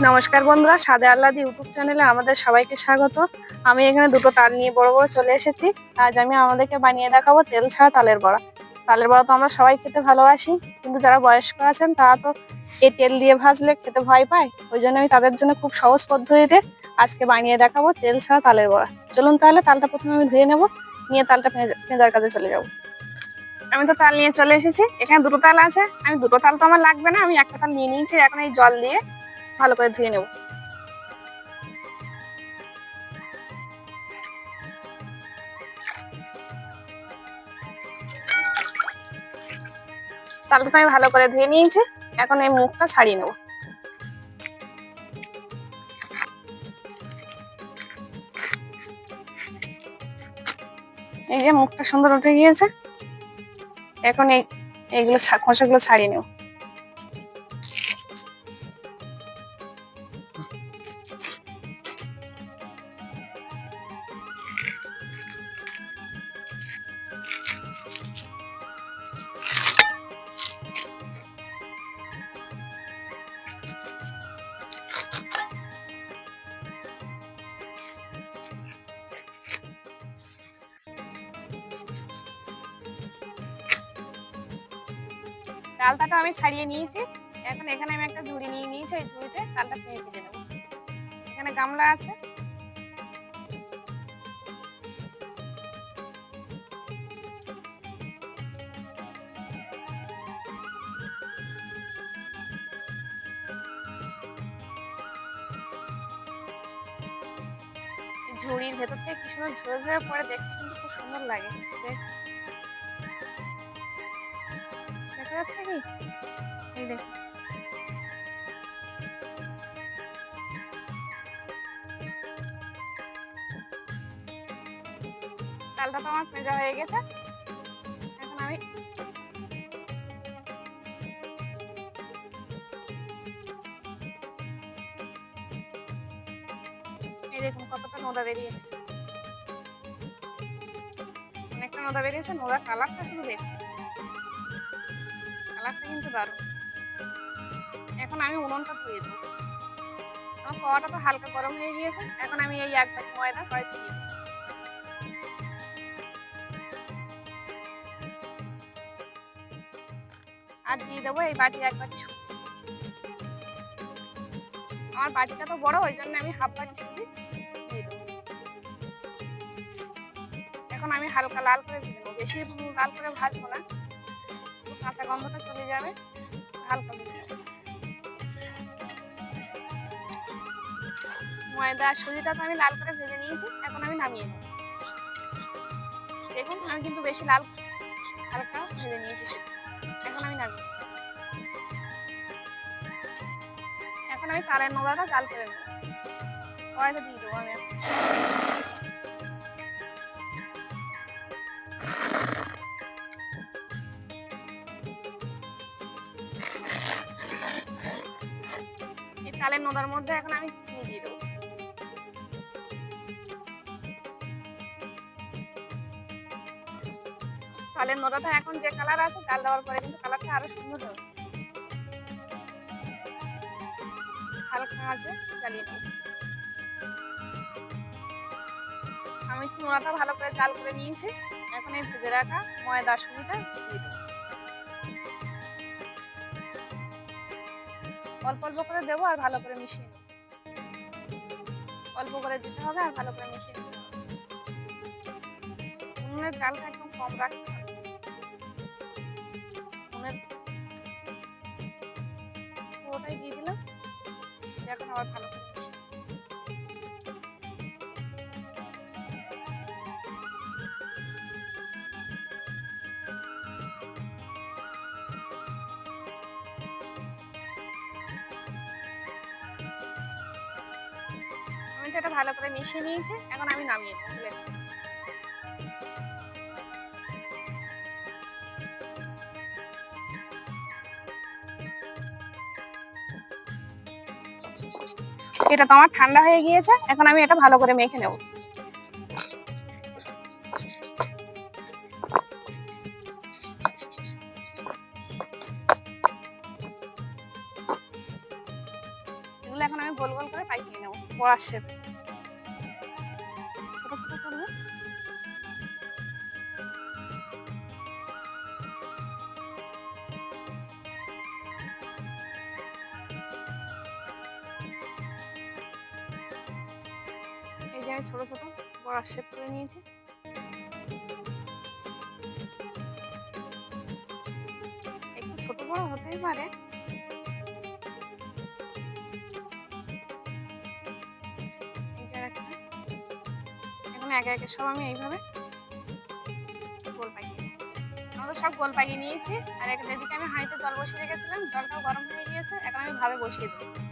নমস্কার বন্ধুরা, সাদে আল্লাদি ইউটিউব চ্যানেলে আমাদের সবাইকে স্বাগত। আমি এখানে দুটো তাল নিয়ে বড় বড় চলে এসেছি। আজ আমি আমাদেরকে বানিয়ে দেখাবো তেল ছাড়া তালের বড়া। তালের বড়া তো আমরা সবাই খেতে ভালোবাসি, কিন্তু যারা বয়স্ক আছেন, তারা তো এই তেল দিয়ে ভাজলে খেতে ভয় পায়। ওই জন্য আমি তাদের জন্য খুব সহজ পদ্ধতিতে আজকে বানিয়ে দেখাবো তেল ছাড়া তালের বড়া। চলুন তাহলে তালটা প্রথমে আমি ধুয়ে নেব, নিয়ে তালটা ভেজে- ভেজার কাজে চলে যাব। আমি তো তাল নিয়ে চলে এসেছি, এখানে দুটো তাল আছে। আমি দুটো তাল তো আমার লাগবে না, আমি একটা তাল নিয়ে নিয়েছি, এখন এই জল দিয়ে ভালো করে ধুয়ে নেব। তো আমি ভালো করে ধুয়ে নিয়েছি, এখন এই মুখটা ছাড়িয়ে নেব। এই যে মুখটা সুন্দর উঠে গিয়েছে, এখন এই, এইগুলো খোসাগুলো ছাড়িয়ে নেব। ডালটাটা আমি ছাড়িয়ে নিয়েছি। এখন এখানে আমি একটা ঝুড়ি নিয়ে নিয়েছি, এই ঝুড়িতে ডালটা ভেঙে ভেজে নেব এখানে গামলা আছে। ঝুড়ির ভেতর থেকে কি সুন্দর ঝরে ঝরে পড়ে, দেখতে কিন্তু খুব সুন্দর লাগে। দেখা এই দেখ। চালটা তো আমার ভেজা হয়ে গেছে। এখন আমি এই দেখুন কতটা নোদা বেরিয়েছে। অনেকটা নোদা বেরিয়েছে নোদা কালারটা শুধু দেখুন কালারটা কিন্তু দারুণ। এখন আমি উনুনটা ধুয়ে দেবো। আমার খাওয়াটা তো হালকা গরম হয়ে গিয়েছে। এখন আমি এই এক বাটি ময়দা কয়েক দিয়ে দেবো। আর দিয়ে দেবো এই বাটির এক বাটি আমার বাটিটা তো বড়, ওই জন্য আমি হাফ বাটি সুজি দিয়ে দেবো। এখন আমি হালকা লাল করে ভেজে নেব। বেশি লাল করে ভাজবো না। একটু কাঁচা গন্ধটা চলে যাবে, হালকা ময়দা সুজিটা তো আমি লাল করে ভেজে নিয়েছি, এখন আমি নামিয়ে নেব। দেখুন, আমি কিন্তু বেশি লাল, হালকা ভেজে নিয়েছি। এখন আমি নামিয়ে এখন আমি তালের নোড়াটা জাল করে নেব। কয়টা দিয়ে দেবো আমি তালের নোদার মধ্যে এখন আমি চিনি দিয়ে দেবো। তালের নোড়াটা এখন যে কালার আছে চাল দেওয়ার পরে কিন্তু কালারটা আরও সুন্দর হবে। হালকা আছে, জ্বালিয়ে দেবো আমি নোড়াটা ভালো করে চাল করে নিয়েছি। এখন এই ভেজে রাখা ময়দা সুজিটা দিয়ে দেবো। অল্প অল্প করে দেবো আর ভালো করে মিশিয়ে নেব। অল্প করে দিতে হবে আর ভালো করে মিশিয়ে নিতে হবে। উনুনের চালটা একদম কম রাখতে হবে। উনুনের পুরোটাই দিয়ে দিলাম। এখন আবার ভালো করে এটা ভালো করে মিশিয়ে নিয়েছি। এখন আমি নামিয়ে তুলে এটা তো আমার ঠান্ডা হয়ে গিয়েছে। এখন আমি এটা ভালো করে মেখে নেব। এগুলো এখন আমি গোল গোল করে পাকিয়ে নেব। বড়ার শেপে এই যে আমি ছোট ছোট বড়ার শেপ করে নিয়েছি। একটু ছোট বড় হতেই পারে। এখন একে একে সব আমি এইভাবে গোল সব গোল পাকিয়ে নিয়েছি। আর একটা এদিকে আমি হাঁড়িতে জল বসিয়ে রেখেছিলাম। জলটাও গরম হয়ে গিয়েছে। এখন আমি ভাবে বসিয়ে দেবো